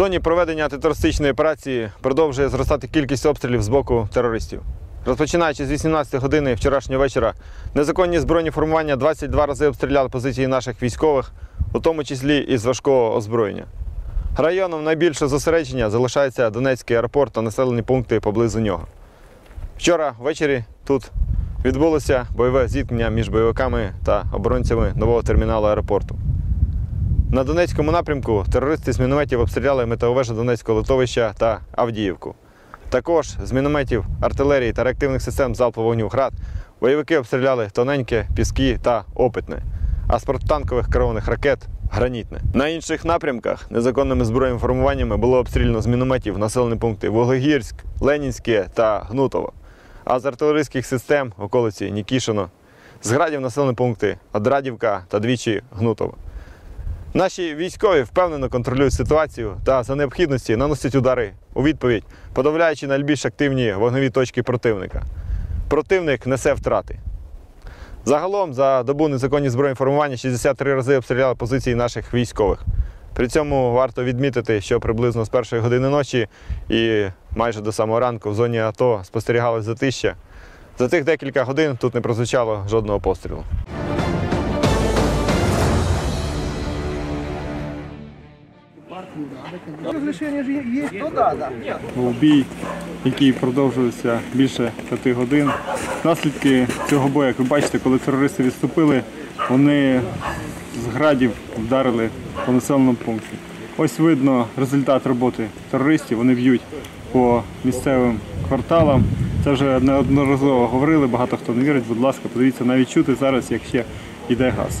Зоні проведення антитерористичної операції продовжує зростати кількість обстрілів з боку терористів. Розпочинаючи з 18 години вчорашнього вечора, незаконні збройні формування 22 рази обстріляли позиції наших військових, у тому числі і з важкого озброєння. Районом найбільше зосередження залишається Донецький аеропорт та населені пункти поблизу нього. Вчора ввечері тут відбулося бойове зіткнення між бойовиками та оборонцями нового терміналу аеропорту. На Донецькому напрямку терористи з мінометів обстріляли метеовежу Донецького литовища та Авдіївку. Також з мінометів, артилерії та реактивних систем залпового вогню «Град» бойовики обстріляли тоненьке, піски та опитне, а з протитанкових керованих ракет гранітне. На інших напрямках незаконними збройними формуваннями було обстріляно з мінометів населені пункти Вуглегірськ, Ленінське та Гнутово, а з артилерійських систем околиці Нікішино, з градів населені пункти Адрадівка та двічі Гнутово. Наші військові впевнено контролюють ситуацію та за необхідності наносять удари у відповідь, подавляючи найбільш активні вогневі точки противника. Противник несе втрати. Загалом за добу незаконні збройні формування 63 рази обстріляли позиції наших військових. При цьому варто відмітити, що приблизно з першої години ночі і майже до самого ранку в зоні АТО спостерігалось затища. За тих декілька годин тут не прозвучало жодного пострілу. Разрешение же есть? Ну да, да. бій, який продовжувався більше п'яти годин. Наслідки цього бою, як ви бачите, коли терористи відступили, вони з градів вдарили по населеному пункті. Ось видно результат роботи терористів. Вони б'ють по місцевим кварталам. Це вже неодноразово говорили, багато хто не вірить. Будь ласка, подивіться, навіть чути зараз, як ще йде газ.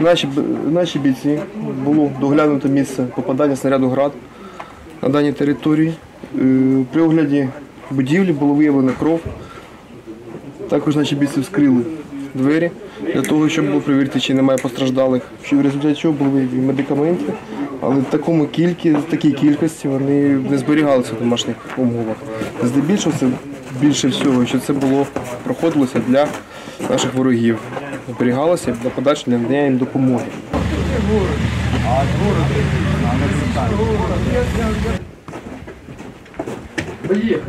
Наші, наші бійці було доглянуто місце попадання снаряду град на даній території. Е, При огляді будівлі було виявлено кров. Також наші бійці вскрили двері для того, щоб було перевірити, чи немає постраждалих. В результаті чого були медикаменти, але в такому кількі, в такій кількості вони не зберігалися в домашніх умовах. Здебільшого це більше всього, що це було проходилося для наших ворогів. Зберігалося для подальшого надання їм допомоги. Поїхали.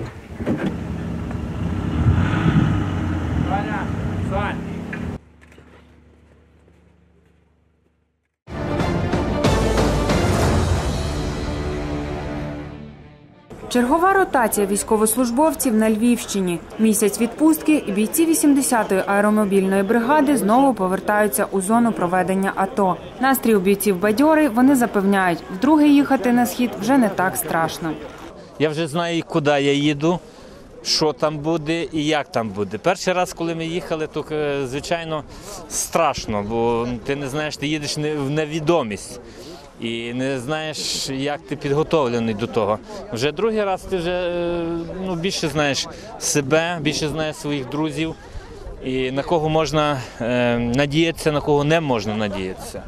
Чергова ротація військовослужбовців на Львівщині. Місяць відпустки і бійці 80-ї аеромобільної бригади знову повертаються у зону проведення АТО. Настрій у бійців бадьорий. Вони запевняють, вдруге їхати на схід вже не так страшно. Я вже знаю, куди я їду, що там буде і як там буде. Перший раз, коли ми їхали, то е, звичайно страшно, бо ти не знаєш, ти їдеш в невідомість. І не знаєш, як ти підготовлений до того. Вже другий раз ти вже е, ну, більше знаєш себе, більше знаєш своїх друзів, і на кого можна е, надіятися, на кого не можна надіятися.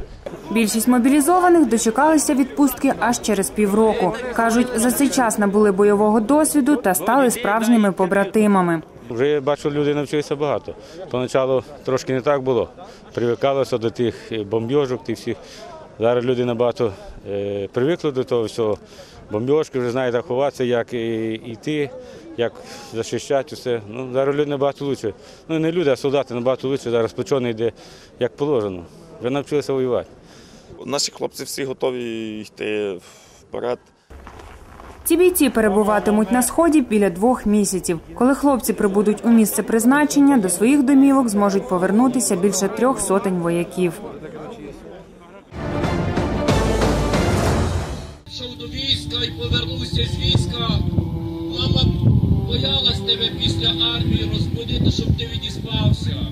Більшість мобілізованих дочекалися відпустки аж через півроку. кажуть, за цей час набули бойового досвіду та стали справжніми побратимами. Вже я бачу, люди навчилися багато. Поначалу трошки не так було. Привикалося до тих бомбьожок, тих всіх. Зараз люди набагато е, привикли до того всього. Бомбьошки вже знають, як ховатися, як йти, як захищати все. Ну, зараз люди набагато краще. Ну не люди, а солдати набагато краще. Зараз почоне йде як положено. Вже навчилися воювати. Наші хлопці всі готові йти вперед. Ці бійці перебуватимуть на сході біля двох місяців. Коли хлопці прибудуть у місце призначення, до своїх домівок зможуть повернутися більше трьох сотень вояків. Війська і повернувся з війська. Мама боялась тебе після армії розбудити, щоб ти відіспався.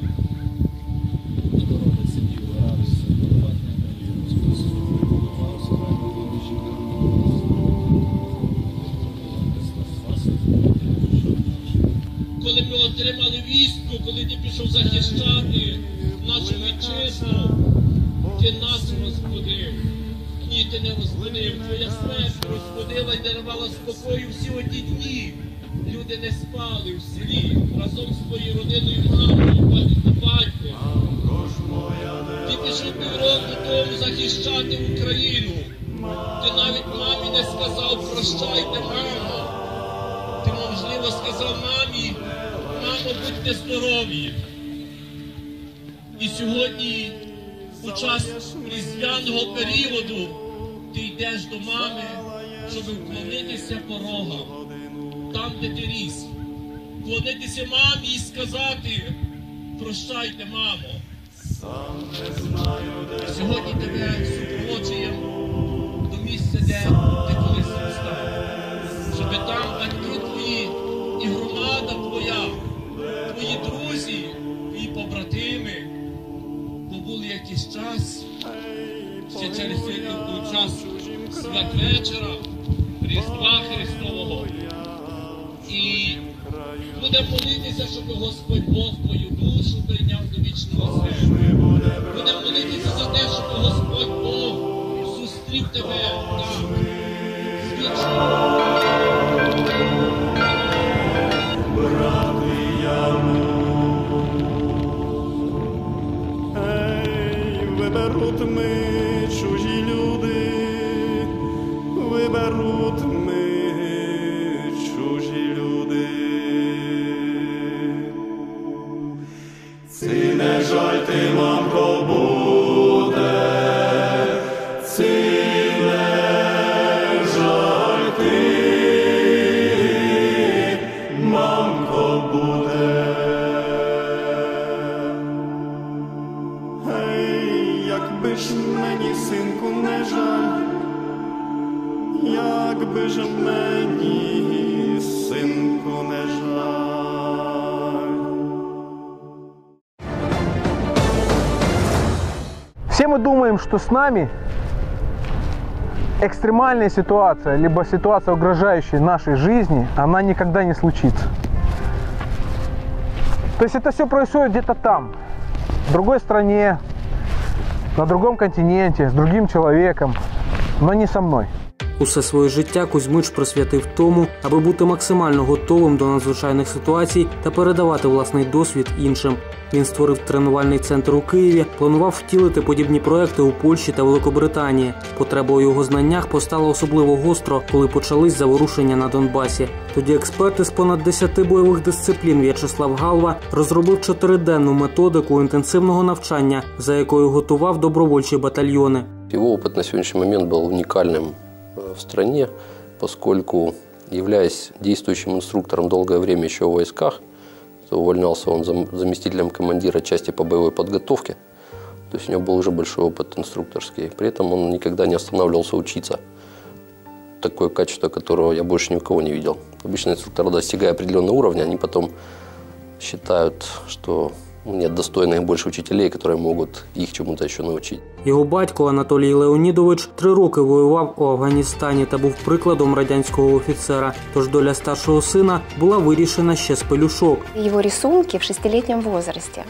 Коли ми отримали вістку, коли ти пішов захищати нашу вітчизну, ти нас розбудив. Ти не розбудив. Твоя смерть розбудила не давала спокою всі оті дні. Люди не спали в селі разом з твоєю родиною, мамою, батьком. Ти пішов півроку тому захищати Україну. Ти навіть мамі не сказав прощайте, мамо. Ти, можливо, сказав мамі, мамо, будьте здорові. І сьогодні, у час різдвяного періоду, ти йдеш до мами, щоб вклонитися порогам, там, де ти ріс. Вклонитися мамі і сказати, прощайте, мамо. Сьогодні тебе супроводжуємо до місця, де ти колись зростав. Щоб там батьки твої і громада твоя, твої друзі, твої побратими побули якийсь час, ще через цей час святвечора, Різдва Христового. І буде молитися, щоб Господь Бог твою душу прийняв до вічного себе. Буде молитися за те, щоб Господь Бог зустрів тебе там. з что с нами экстремальная ситуация, либо ситуация, угрожающая нашей жизни, она никогда не случится. То есть это все происходит где-то там, в другой стране, на другом континенте, с другим человеком, но не со мной. Усе своє життя Кузьмич присвятив тому, аби бути максимально готовим до надзвичайних ситуацій та передавати власний досвід іншим. Він створив тренувальний центр у Києві, планував втілити подібні проекти у Польщі та Великобританії. Потреба у його знаннях постала особливо гостро, коли почались заворушення на Донбасі. Тоді експерти з понад 10 бойових дисциплін В'ячеслав Галва розробив чотириденну методику інтенсивного навчання, за якою готував добровольчі батальйони. Его опыт на сегодняшний момент был уникальным э, В стране, поскольку, являясь действующим инструктором долгое время еще в войсках, увольнялся он зам- заместителем командира части по боевой подготовке, то есть у него был уже большой опыт инструкторский. При этом он никогда не останавливался учиться. Такое качество, которого я больше ни у кого не видел. Обычно инструкторы, достигая определенного уровня, они потом считают, что нет достойных больше учителей, которые могут их чему-то еще научить. Його батько Анатолій Леонідович три роки воював у Афганістані та був прикладом радянського офіцера. Тож доля старшого сина була вирішена ще з пелюшок. Его рисунки в шестилетнем возрасте.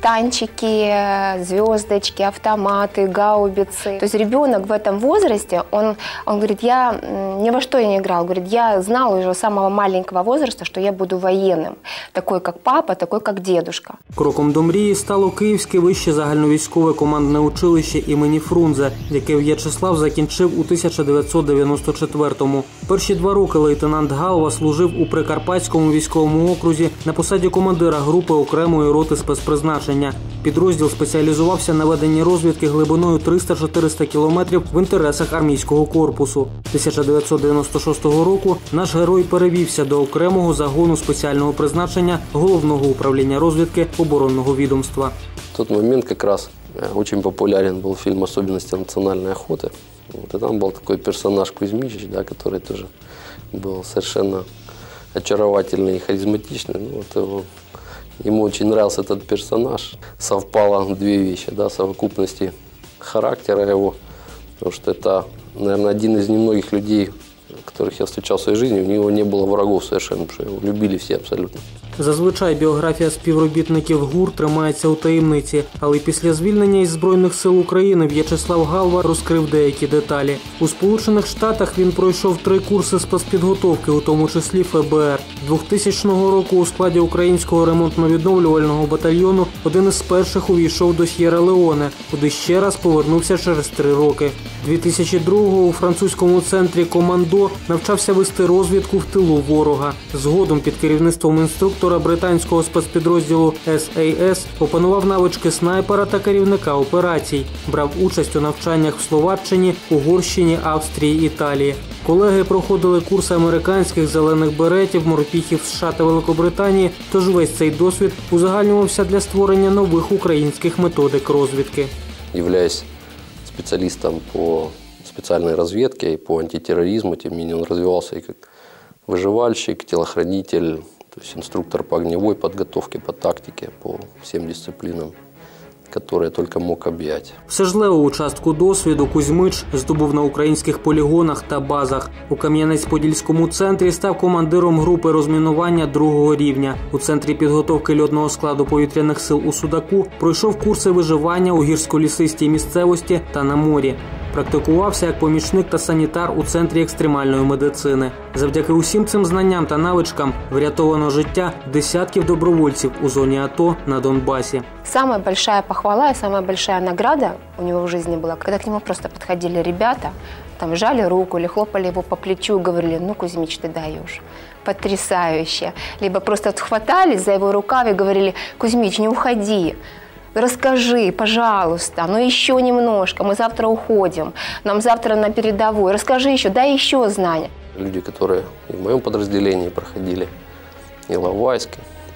Танчики, звездочки, автоматы, гаубицы. То есть ребенок в этом возрасте, он, он говорит, я м, ни во что я не играл. Говорит, я знал уже с самого маленького возраста, что я буду военным. Такой, как папа, такой, как дедушка. Кроком до мрії стало Київське вище загальновійськове командне училище імені Фрунзе, яке В'ячеслав закінчив у 1994-му. Перші два роки лейтенант Галва служив у Прикарпатському військовому окрузі на посаді командира групи окремої роти спецпризначення. Підрозділ спеціалізувався на веденні розвідки глибиною 300-400 кілометрів в інтересах армійського корпусу. 1996 року наш герой перевівся до окремого загону спеціального призначення головного управління розвідки оборонного відомства. В тот момент как раз э, очень популярен был фильм «Особенности национальной охоты». Вот, и там был такой персонаж Кузьмич, да, который тоже был совершенно очаровательный и харизматичный. Ну, вот его, ему очень нравился этот персонаж. Совпало две вещи, да, совокупности характера его, потому что это, наверное, один из немногих людей, которых я встречал в своей жизни, у него не было врагов совершенно, потому что его любили все абсолютно. Зазвичай біографія співробітників ГУР тримається у таємниці, але після звільнення із збройних сил України В'ячеслав Галва розкрив деякі деталі. У Сполучених Штатах він пройшов три курси спецпідготовки, у тому числі ФБР. 2000 року у складі українського ремонтно-відновлювального батальйону один із перших увійшов до С'єра Леоне, куди ще раз повернувся через три роки. 2002-го у французькому центрі Командо навчався вести розвідку в тилу ворога. Згодом під керівництвом інструктора британського спецпідрозділу SAS опанував навички снайпера та керівника операцій. Брав участь у навчаннях в Словаччині, Угорщині, Австрії, Італії. Колеги проходили курси американських зелених беретів, морпіхів США та Великобританії. Тож весь цей досвід узагальнювався для створення нових українських методик розвідки. являясь специалистом по специальной разведке и по антитерроризму, тем не менее он развивался и как то есть инструктор по огневой подготовке, по тактике, по всем дисциплинам, которые только мог объять. Всежливу частку досвіду Кузьмич здобув на українських полігонах та базах. У Кам'янець-Подільському центрі став командиром групи розмінування другого рівня. У центрі підготовки льотного складу повітряних сил у Судаку пройшов курси виживання у гірськолісистій місцевості та на морі. Практикувався як помічник та санітар у центрі екстремальної медицини. Завдяки усім цим знанням та навичкам врятовано життя десятків добровольців у зоні АТО на Донбасі. Самая большая похвала и самая большая награда у него в жизни была, когда к нему просто подходили ребята, там жали руку или хлопали его по плечу и говорили, ну, Кузьмич, ты даешь. Потрясающе. Либо просто вот хватались за его рукав и говорили, Кузьмич, не уходи. Расскажи, пожалуйста, ну еще немножко, мы завтра уходим, нам завтра на передовую, расскажи еще, дай еще знания. Люди, которые и в моем подразделении проходили Иловайск,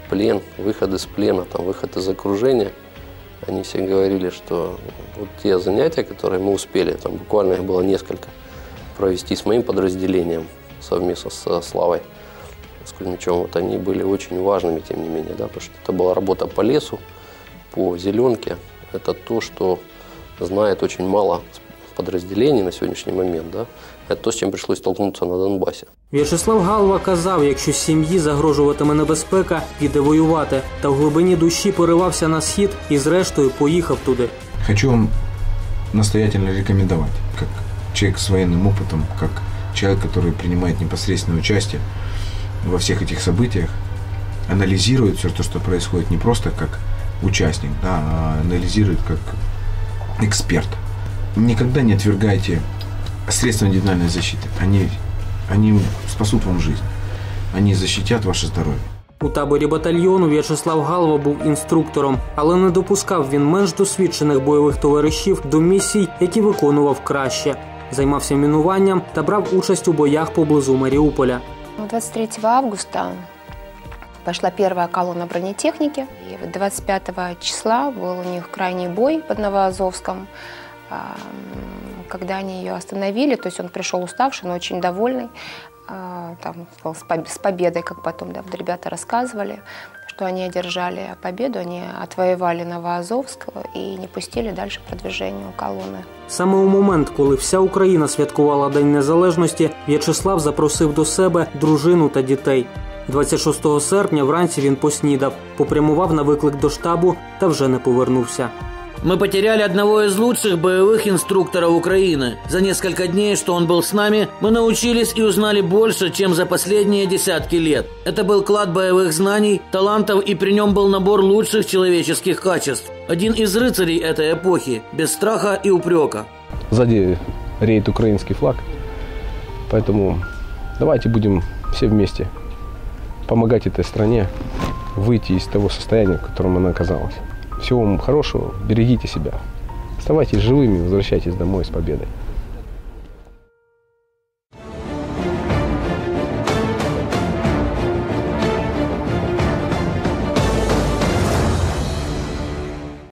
плен, выход из плена, там, выход из окружения, они все говорили, что вот те занятия, которые мы успели, там буквально их было несколько, провести с моим подразделением совместно со Славой, с Кузьмичем, вот они были очень важными, тем не менее, да, потому что это была работа по лесу, по зеленке. Это то, что знает очень мало подразделений на сегодняшний момент. Да? Это то, с чем пришлось столкнуться на Донбассе. В'ячеслав Галва казав, якщо сім'ї загрожуватиме небезпека, піде воювати. Та в глибині душі поривався на схід і зрештою поїхав туди. Хочу вам настоятельно рекомендовать, как человек с военным опытом, как человек, который принимает непосредственное участие во всех этих событиях, анализирует все то, что происходит не просто как участник, да, а анализирует как эксперт. Никогда не отвергайте средства индивидуальной защиты. Они, они спасут вам жизнь. Они защитят ваше здоровье. У таборі батальйону В'ячеслав Галва був інструктором, але не допускав він менш досвідчених бойових товаришів до місій, які виконував краще. Займався мінуванням та брав участь у боях поблизу Маріуполя. 23 августа пошла первая колонна бронетехники. И 25 числа был у них крайний бой под Новоазовском. А, м, Когда они ее остановили, то есть он пришел уставший, но очень довольный, а, там, сказал, с поб- с победой, как потом да, вот ребята рассказывали, что они одержали победу, они отвоевали Новоазовск и не пустили дальше продвижению колонны. Саме у момент, коли вся Україна святкувала День Незалежності, В'ячеслав запросив до себе дружину та дітей. 26 серпня вранці він поснідав, попрямував на виклик до штабу та вже не повернувся. Мы потеряли одного из лучших боевых инструкторов Украины. За несколько дней, что он был с нами, мы научились и узнали больше, чем за последние десятки лет. Это был клад боевых знаний, талантов, и при нем был набор лучших человеческих качеств. Один из рыцарей этой эпохи, без страха и упрека. Сзади реет украинский флаг. Поэтому давайте будем все вместе помогать этой стране выйти из того состояния, в котором она оказалась. Всего вам хорошего, берегите себя. Оставайтесь живыми, возвращайтесь домой с победой.